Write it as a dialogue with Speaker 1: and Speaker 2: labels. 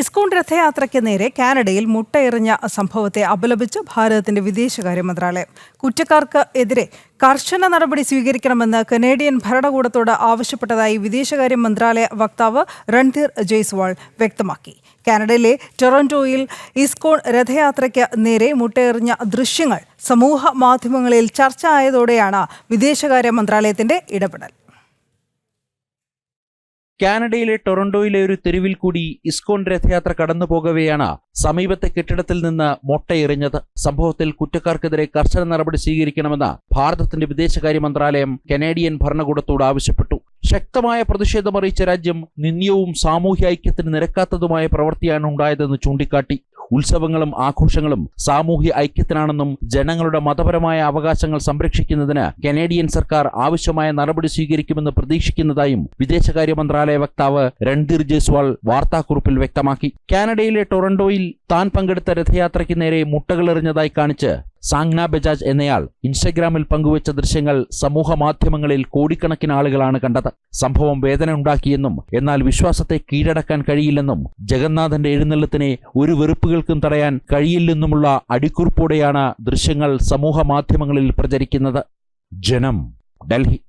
Speaker 1: ഇസ്കോൺ രഥയാത്രയ്ക്ക് നേരെ കാനഡയിൽ മുട്ടയെറിഞ്ഞ സംഭവത്തെ അപലപിച്ച് ഭാരതത്തിന്റെ വിദേശകാര്യ മന്ത്രാലയം. കുറ്റക്കാർക്ക് എതിരെ കർശന നടപടി സ്വീകരിക്കണമെന്ന് കനേഡിയൻ ഭരണകൂടത്തോട് ആവശ്യപ്പെട്ടതായി വിദേശകാര്യ മന്ത്രാലയ വക്താവ് രൺധീർ ജയ്സ്വാൾ വ്യക്തമാക്കി. കാനഡയിലെ ടൊറന്റോയിൽ ഇസ്കോൺ രഥയാത്രയ്ക്ക് നേരെ മുട്ടയെറിഞ്ഞ ദൃശ്യങ്ങൾ സമൂഹ മാധ്യമങ്ങളിൽ ചർച്ച ആയതോടെയാണ് വിദേശകാര്യ മന്ത്രാലയത്തിന്റെ ഇടപെടൽ.
Speaker 2: കാനഡയിലെ ടൊറന്റോയിലെ ഒരു തെരുവിൽ കൂടി ഇസ്കോൺ രഥയാത്ര കടന്നു പോകവെയാണ് സമീപത്തെ കെട്ടിടത്തിൽ നിന്ന് മൊട്ടയെറിഞ്ഞത് സംഭവത്തിൽ കുറ്റക്കാർക്കെതിരെ കർശന നടപടി സ്വീകരിക്കണമെന്ന് ഭാരതത്തിന്റെ വിദേശകാര്യ മന്ത്രാലയം കനേഡിയൻ ഭരണകൂടത്തോട് ആവശ്യപ്പെട്ടു. ശക്തമായ പ്രതിഷേധമറിയിച്ച രാജ്യം നിന്ദ്യവും സാമൂഹ്യ ഐക്യത്തിന് നിരക്കാത്തതുമായ പ്രവൃത്തിയാണ് ഉണ്ടായതെന്ന് ചൂണ്ടിക്കാട്ടി. ഉത്സവങ്ങളും ആഘോഷങ്ങളും സാമൂഹ്യ ഐക്യത്തിനാണെന്നും ജനങ്ങളുടെ മതപരമായ അവകാശങ്ങൾ സംരക്ഷിക്കുന്നതിന് കനേഡിയൻ സർക്കാർ ആവശ്യമായ നടപടി സ്വീകരിക്കുമെന്ന് പ്രതീക്ഷിക്കുന്നതായും വിദേശകാര്യ മന്ത്രാലയ വക്താവ് രൺധീർ ജയ്സ്വാൾ വാർത്താക്കുറിപ്പിൽ വ്യക്തമാക്കി. കാനഡയിലെ ടൊറന്റോയിൽ താൻ പങ്കെടുത്ത രഥയാത്രയ്ക്ക് നേരെ മുട്ടകളെറിഞ്ഞതായി കാണിച്ച് സാങ്ന ബജാജ് എന്നയാൾ ഇൻസ്റ്റഗ്രാമിൽ പങ്കുവച്ച ദൃശ്യങ്ങൾ സമൂഹ മാധ്യമങ്ങളിൽ കോടിക്കണക്കിന് ആളുകളാണ് കണ്ടത്. സംഭവം വേദന ഉണ്ടാക്കിയെന്നും എന്നാൽ വിശ്വാസത്തെ കീഴടക്കാൻ കഴിയില്ലെന്നും ജഗന്നാഥന്റെ എഴുന്നള്ളത്തിനെ ഒരു വെറുപ്പുകൾക്കും തടയാൻ കഴിയില്ലെന്നുമുള്ള അടിക്കുറിപ്പോടെയാണ് ദൃശ്യങ്ങൾ സമൂഹ മാധ്യമങ്ങളിൽ പ്രചരിക്കുന്നത്. ജനം ഡൽഹി.